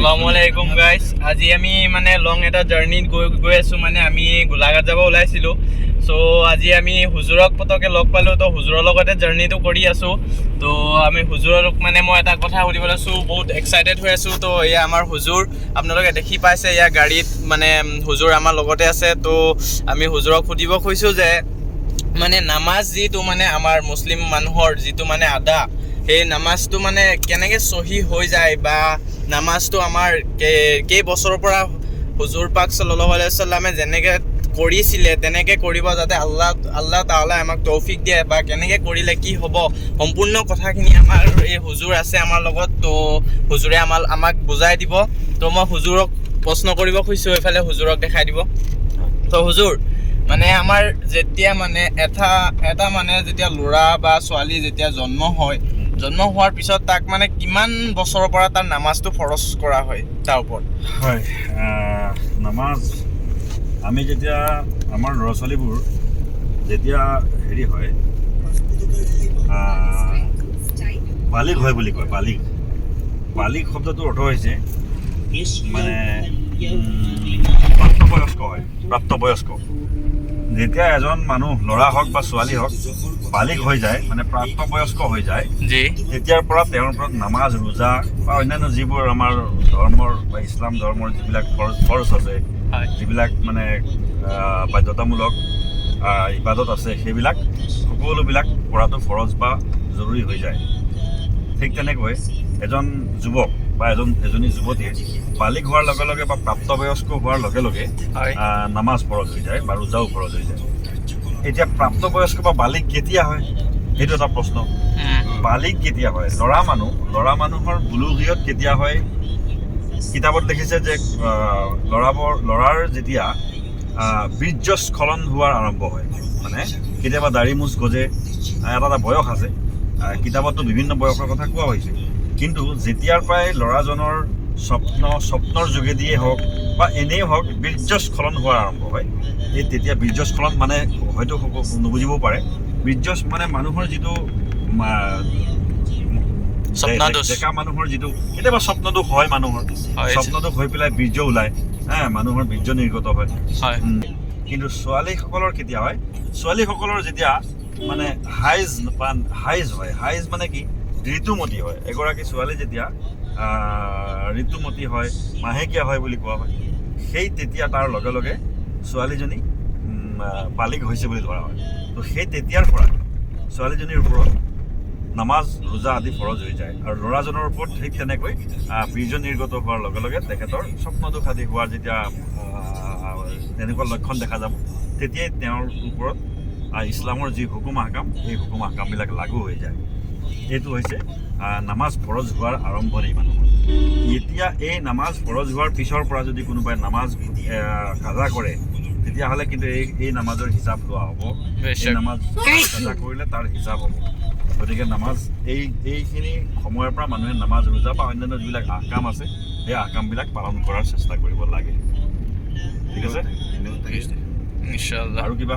আসসালামু আলাইকুম গাইছ আজি আমি মানে লং এটা জাৰ্ণিত গৈ গৈ আছোঁ মানে আমি গোলাঘাট যাব ওলাইছিলোঁ। চ' আজি আমি হুজুৰক পতকে লগ পালোঁ, তো হুজুৰৰ লগতে জাৰ্ণিটো কৰি আছোঁ। তো, আমি হুজুৰক মানে মই এটা কথা সুধিব লৈছোঁ বহুত এক্সাইটেড হৈ আছোঁ। তো, এয়া আমাৰ হুজুৰ, আপোনালোকে দেখি পাইছে, এয়া গাড়ীত মানে হুজুৰ আমাৰ লগতে আছে। তো, আমি হুজুৰক সুধিব খুজিছোঁ যে মানে নামাজ যিটো মানে আমাৰ মুছলিম মানুহৰ যিটো মানে আদা, সেই নামাজটো মানে কেনেকৈ চহী হৈ যায় বা নামাজটো আমাৰ কে- কেইবছৰৰ পৰা হুজুৰ পাক চল্লাহ আলাইসাল্লামে যেনেকৈ কৰিছিলে, তেনেকৈ কৰিব যাতে আল্লাহ আল্লাহ তালাই আমাক তৌফিক দিয়ে বা কেনেকৈ কৰিলে কি হ'ব, সম্পূৰ্ণ কথাখিনি আমাৰ এই হুজুৰ আছে আমাৰ লগত, তো হুজুৰে আমাৰ, আমাক বুজাই দিব। তো মই হুজুৰক প্ৰশ্ন কৰিব খুজিছোঁ, এইফালে হুজুৰক দেখাই দিব। তো হুজুৰ মানে আমাৰ যেতিয়া মানে এটা এটা মানে যেতিয়া ল'ৰা বা ছোৱালী যেতিয়া জন্ম হয় জন্ম হোৱাৰ পিছত তাক মানে কিমান বছৰৰ পৰা তাৰ নামাজটো ফৰজ কৰা হয়, তাৰ ওপৰত? হয় নামাজ, আমি যেতিয়া আমাৰ ল'ৰা ছোৱালীবোৰ যেতিয়া হেৰি হয় বালিক হয় বুলি কয়, বালিক। বালিক শব্দটোৰ অৰ্থ হৈছে মানে প্ৰাপ্তবয়স্ক হয়, প্ৰাপ্তবয়স্ক। যেতিয়া এজন মানুহ ল'ৰা হওক বা ছোৱালী হওক বালিক হৈ যায় মানে প্ৰাপ্তবয়স্ক হৈ যায় জি। তেতিয়াৰ পৰা তেওঁৰ ওপৰত নামাজ ৰোজা বা অন্যান্য যিবোৰ আমাৰ ধৰ্মৰ বা ইছলাম ধৰ্মৰ যিবিলাক ফৰজ ফৰজ আছে যিবিলাক মানে বাধ্যতামূলক ইবাদত আছে সেইবিলাক সকলোবিলাক কৰাটো ফৰজ বা জৰুৰী হৈ যায়। ঠিক তেনেকৈ এজন যুৱক বা এজন এজনী যুৱতীয়ে বালিক হোৱাৰ লগে লগে বা প্ৰাপ্তবয়স্ক হোৱাৰ লগে লগে নামাজ ফৰজ হৈ যায় বা ৰোজাও ফৰজ হৈ যায়। এতিয়া প্ৰাপ্তবয়স্ক বা বালিক কেতিয়া হয়? সেইটো এটা প্ৰশ্ন। বালিক কেতিয়া হয়? ল'ৰা মানুহ ল'ৰা মানুহৰ বুলুগিয়ত কেতিয়া হয়? কিতাপত লিখিছে যে ল'ৰাবোৰ ল'ৰাৰ যেতিয়া বীৰ্যস্খলন হোৱাৰ আৰম্ভ হয় মানে কেতিয়াবা দাড়ি মোচ গজে এটা এটা বয়স আছে। আহ, কিতাপততো বিভিন্ন বয়সৰ কথা কোৱা হৈছে। কিন্তু যেতিয়াৰ পৰাই ল'ৰাজনৰ স্বপ্ন স্বপ্নৰ যোগেদিয়ে হওক বা এনেই হওক বীৰ্যস্খলন হোৱাৰ আৰম্ভ হয় এই তেতিয়া বীৰ্যস্খলন মানে হয়তো সকলো নুবুজিবও পাৰে। বীৰ্য মানে মানুহৰ যিটো। ডেকা মানুহৰ যিটো কেতিয়াবা স্বপ্নদোষ হয় মানুহৰ। স্বপ্নদোষ হৈ পেলাই বীৰ্য ওলায় হা মানুহৰ বীৰ্য নিৰ্গত হয়। হয়। কিন্তু ছোৱালীসকলৰ কেতিয়া হয়? ছোৱালীসকলৰ যেতিয়া মানে হাইজ হাইজ হয় হাইজ মানে কি? ঋতুমতী হয়। এগৰাকী ছোৱালী যেতিয়া ঋতুমতী হয়, মাহেকীয়া হয় বুলি কোৱা হয়, সেই তেতিয়া তাৰ লগে লগে ছোৱালীজনী বালিক হৈছে বুলি ধৰা হয়। তো সেই তেতিয়াৰ পৰা ছোৱালীজনীৰ ওপৰত নামাজ, ৰোজা আদি ফৰজ হৈ যায়। আৰু ল'ৰাজনৰ ওপৰত ঠিক তেনেকৈ বীৰ্য নিৰ্গত হোৱাৰ লগে লগে তেখেতৰ স্বপ্নদোষ আদি হোৱাৰ যেতিয়া তেনেকুৱা লক্ষণ দেখা যাব, তেতিয়াই তেওঁৰ ওপৰত ইছলামৰ যি হুকুম আহকাম সেই হুকুম আহকামবিলাক লাগু হৈ যায়। এইটো হৈছে নামাজ ফৰজ হোৱাৰ আৰম্ভণি মানুহৰ এতিয়া এই নামাজ ফৰজ হোৱাৰ পিছৰ পৰা যদি কোনোবাই নামাজ কাজা কৰে তেতিয়াহ'লে কিন্তু এই এই নামাজৰ হিচাপ লোৱা হ'ব। এই নামাজ কাজা কৰিলে তাৰ হিচাপ হ'ব। গতিকে নামাজ এই এইখিনি সময়ৰ পৰা মানুহে নামাজ ৰোজা বা অন্যান্য যিবিলাক আহকাম আছে সেই আহকামবিলাক পালন কৰাৰ চেষ্টা কৰিব লাগে। ঠিক আছে? আৰু কিবা?